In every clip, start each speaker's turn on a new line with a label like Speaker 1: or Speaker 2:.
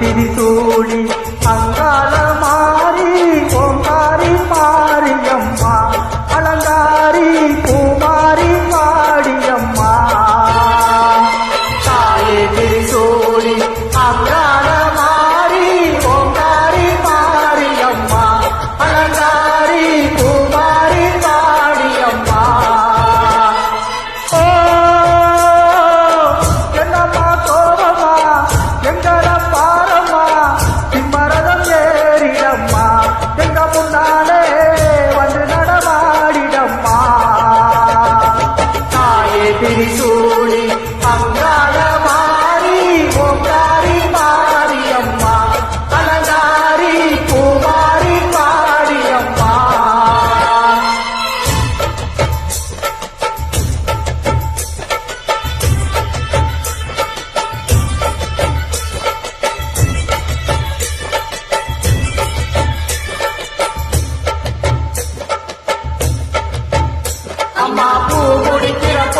Speaker 1: திரிசூடி அங்கால மாறி பொங்காரி பாரியம்மா அலங்காரி பூமாரி பாடியம்மா தாயே திரிசூடி அங்காள மாறி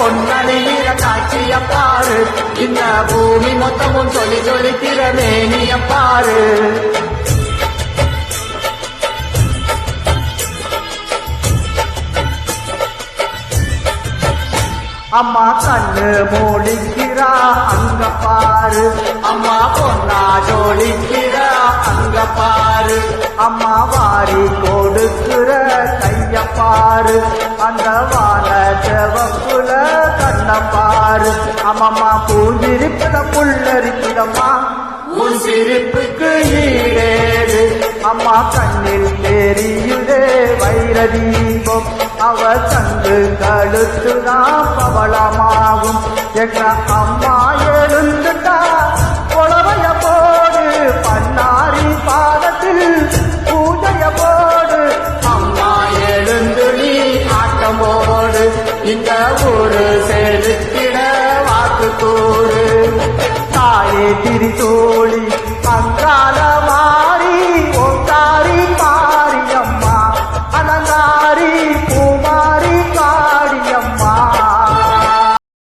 Speaker 1: பொன்னணியில காட்சிய பாரு இந்த பூமி மொத்தமும் சொல்லி சொல்லிக்கிற மேனிய பாரு அம்மா கண்ணு மூடிக்கிறா அங்க பாரு அம்மா பொன்னா ஜோடிக்கிறா அங்க பாரு அம்மா வாரி கொடுக்கிற கைய பாரு அந்த வா அம்மம்மா பூஞ்சிருக்கிற புல்லரிக்கிறம்மா உன் சிரிப்புக்கு ஈடேது அம்மா கண்ணில் தெரியுதே வைர தீபம் அவ கண்டு கழுத்துதான் பவளமாகும். எங்க அம்மா எழுந்துட்டா புலவைய போடு பன்னாரி பாதத்தில் பூஜைய போடு. அம்மா எழுந்து நீ ஆட்டம் போடு இந்த ஊரு செலுத்திட